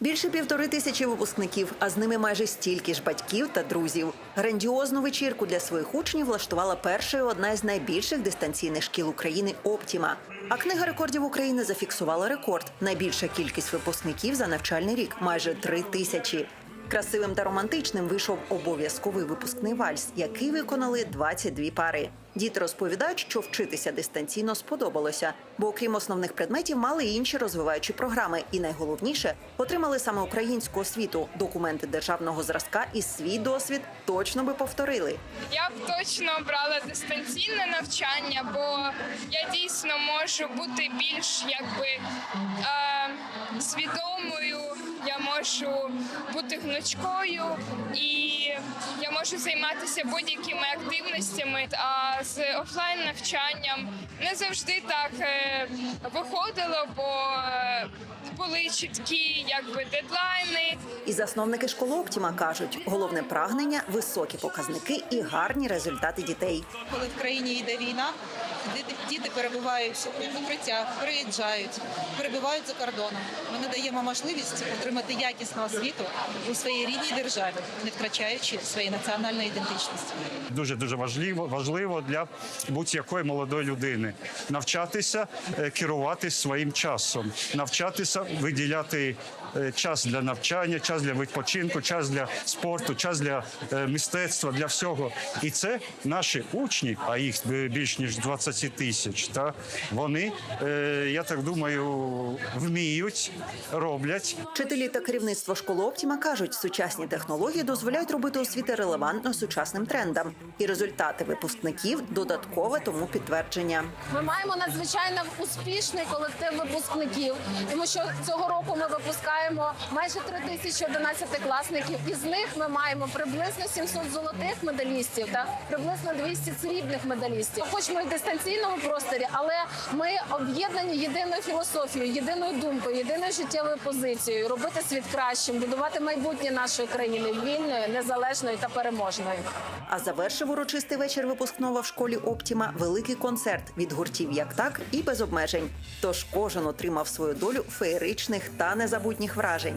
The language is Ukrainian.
Більше півтори тисячі випускників, а з ними майже стільки ж батьків та друзів. Грандіозну вечірку для своїх учнів влаштувала першою одна із найбільших дистанційних шкіл України Оптіма. А книга рекордів України зафіксувала рекорд: найбільша кількість випускників за навчальний рік майже три тисячі. Красивим та романтичним вийшов обов'язковий випускний вальс, який виконали 22 пари. Діти розповідають, що вчитися дистанційно сподобалося, бо окрім основних предметів мали інші розвиваючі програми. І найголовніше отримали саме українську освіту, документи державного зразка і свій досвід точно би повторили. Я б точно обрала дистанційне навчання, бо я дійсно можу бути більш якби е, свідомою, я можу бути гнучкою і я можу займатися будь-якими активностями. А з офлайн навчанням не завжди так е, виходило, бо е, були чіткі якби дедлайни. І засновники школи Оптіма кажуть, головне прагнення високі показники і гарні результати дітей. коли в країні йде війна, діти, діти перебувають в укриттях, приїжджають, перебувають за кордоном. Ми надаємо можливість отримати якісну освіту у своїй рідній державі, не втрачаючи своєї національної ідентичності. дуже дуже важливо важливо для будь-якої молодої людини навчатися е, керувати своїм часом, навчатися виділяти час для навчання, час для відпочинку, час для спорту, час для е, мистецтва, для всього. І це наші учні, а їх е, більш ніж 20 тисяч. Та вони, е, я так думаю, вміють, роблять. Вчителі та керівництво школи Оптіма кажуть, сучасні технології дозволяють робити освіти релевантно сучасним трендам, і результати випускників додаткове тому підтвердження. Ми маємо надзвичайно успішний колектив випускників, тому що цього року ми випускаємо майже 3 тисячі одинадцятикласників. Із них ми маємо приблизно 700 золотих медалістів та приблизно 200 срібних медалістів. Хоч ми в дистанційному просторі, але ми об'єднані єдиною філософією, єдиною думкою, єдиною життєвою позицією робити світ кращим, будувати майбутнє нашої країни вільною, незалежною та переможною. А завершив урочистий вечір випускного в школі Оптіма великий концерт від гуртів як так і без обмежень. Тож кожен отримав свою долю феєричних та незабутніх вражень.